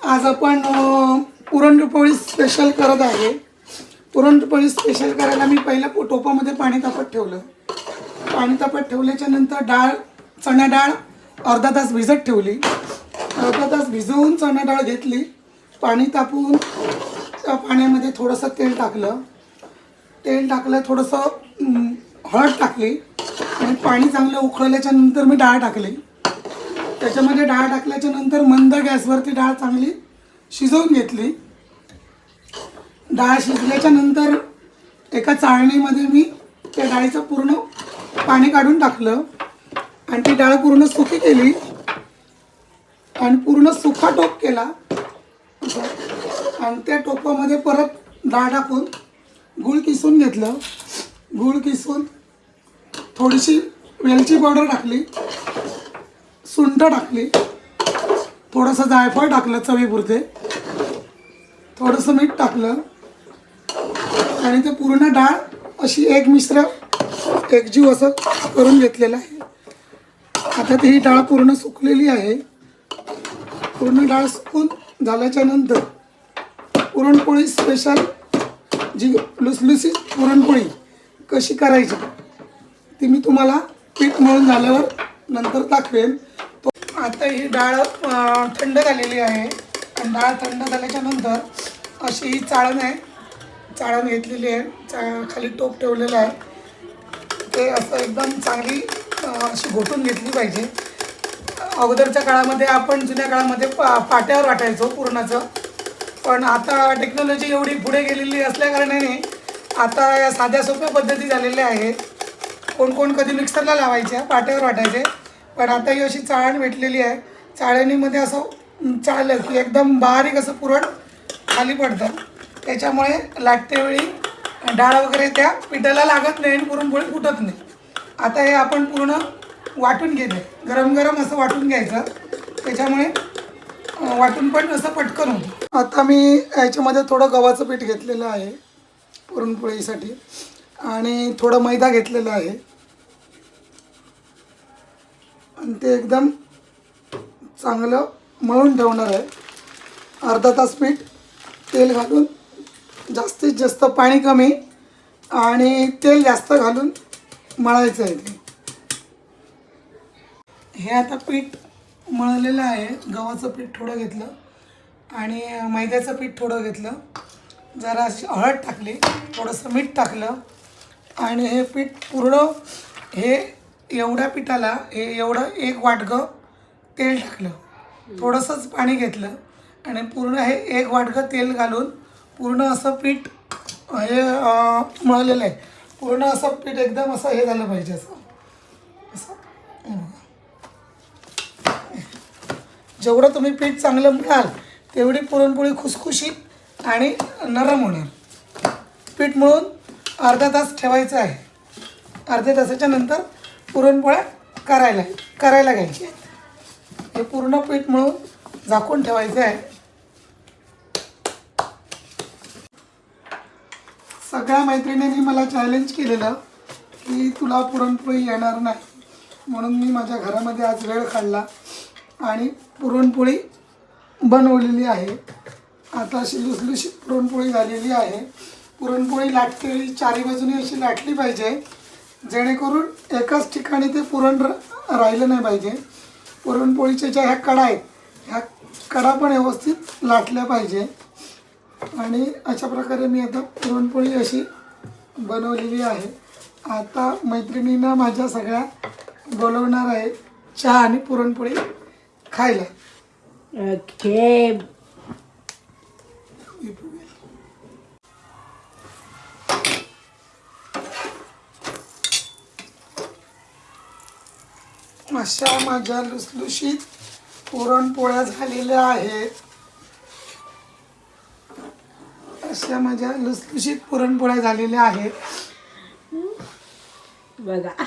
आज आपण पुरणपोळी स्पेशल करत आहे. पुरणपोळी स्पेशल करायला मी पहिलं टोपामध्ये पाणी तापत ठेवलं. पाणी तापत ठेवल्याच्या नंतर डाळ चणा डाळ अर्धा तास भिजत ठेवली. अर्धा तास भिजवून चणा डाळ घेतली. पाणी तापवून त्या पाण्यामध्ये थोडंसं तेल टाकलं. तेल टाकलं थोडंसं हळद टाकली. आणि पाणी चांगलं उकळल्याच्या नंतर मी डाळ टाकली. त्याच्यामध्ये डाळ टाकल्याच्या नंतर मंद गॅसवरती डाळ चांगली शिजवून घेतली. डाळ शिजल्याच्या नंतर एका चाळणीमध्ये मी त्या डाळीचं पूर्ण पाणी काढून टाकलं. आणि ती डाळ पूर्ण सुकी केली. आणि पूर्ण सुका टोप केला. आणि त्या टोपामध्ये परत डाळ टाकून गूळ किसून घेतलं. गूळ किसून थोडीशी वेलची पावडर टाकली. सुंठ टाकली. थोडंसं जायफळ टाकलं चवीपुरते. थोडंसं मीठ टाकलं. आणि ते पूर्ण डाळ अशी एक मिश्र एकजीव असं करून घेतलेलं आहे. आता ती ही डाळ पूर्ण सुकलेली आहे. पूर्ण डाळ सुकून झाल्याच्यानंतर पुरणपोळी स्पेशल जी लुसलुसीत पुरणपोळी कशी करायची ती मी तुम्हाला पीठ मळून झाल्यावर नंतर दाखवेन. आता ही डाळ थंड झालेली आहे. आणि डाळ थंड झाल्याच्यानंतर अशी ही चाळण आहे. चाळण घेतलेली आहे. चा खाली टोप ठेवलेलं आहे. ते असं एकदम चांगली अशी घोटून घेतली पाहिजे. अगोदरच्या काळामध्ये आपण जुन्या काळामध्ये पा पाट्यावर वाटायचो पुरणाचं. पण आता टेक्नॉलॉजी एवढी पुढे गेलेली असल्याकारणाने आता या साध्या सोप्या पद्धती झालेल्या आहेत. कोण कोण कधी मिक्सरला लावायच्या पाट्यावर वाटायचे. पण आता ही अशी चाळण भेटलेली आहे. चाळणीमध्ये असं चाळलं की एकदम बारीक असं पुरण खाली पडतं. त्याच्यामुळे लाटतेवेळी डाळ वगैरे त्या पिठाला लागत नाही आणि पुरणपोळी फुटत नाही. आता हे आपण पूर्ण वाटून घेते गरम गरम असं वाटून घ्यायचं. त्याच्यामुळे वाटून पण असं पटकन होतं. आता मी याच्यामध्ये थोडं गव्हाचं पीठ घेतलेलं आहे. पुरणपोळीसाठी. आणि थोडं मैदा घेतलेला आहे. आणि ते एकदम चांगलं मळून ठेवणार आहे. अर्धा तास पीठ तेल घालून जास्तीत जास्त पाणी कमी आणि तेल जास्त घालून मळायचं आहे ते. हे आता पीठ मळलेलं आहे. गव्हाचं पीठ थोडं घेतलं आणि मैद्याचं पीठ थोडं घेतलं. जरा अशी हळद टाकली थोडंसं मीठ टाकलं आणि हे पीठ पूर्ण हे एवढ्या पिठाला हे एवढं एक वाटगं तेल टाकलं. थोडंसंच पाणी घेतलं आणि पूर्ण हे एक वाटगं तेल घालून पूर्ण असं पीठ हे मळलेलं आहे. पूर्ण असं पीठ एकदम असं हे झालं पाहिजे असं. असं. जेवढं तुम्ही पीठ चांगलं मिळाल तेवढी पुरणपोळी खुसखुशीत आणि नरम होणार. पीठ मळून अर्धा तास ठेवायचं आहे. अर्ध्या तासाच्या नंतर पुरणपोळ्या करायला करायला घ्यायची आहेत. हे पूर्ण पीठ मळून झाकून ठेवायचं आहे. सगळ्या मैत्रिणींनी मला चॅलेंज केलेलं की तुला पुरणपोळी येणार नाही. म्हणून मी माझ्या घरामध्ये आज वेळ काढला आणि पुरणपोळी बनवलेली आहे. आता अशी लुसलुशीत पुरणपोळी झालेली आहे. पुरणपोळी लाटते चारी बाजूने अशी लाटली पाहिजे. जेणेकरून एकाच ठिकाणी ते पुरण राहिलं नाही पाहिजे. पुरणपोळीच्या ज्या ह्या कडा आहेत ह्या कडा पण व्यवस्थित लाटल्या पाहिजे. आणि अशा प्रकारे मी आता पुरणपोळी अशी बनवलेली आहे. आता मैत्रिणींना माझ्या सगळ्या बोलवणार आहे चहा आणि पुरणपोळी खायला. ओके. अशा माझ्या लुसलुशीत पुरणपोळ्या झालेल्या आहेत. अशा माझ्या लुसलुशीत पुरणपोळ्या झालेल्या आहेत. बघा.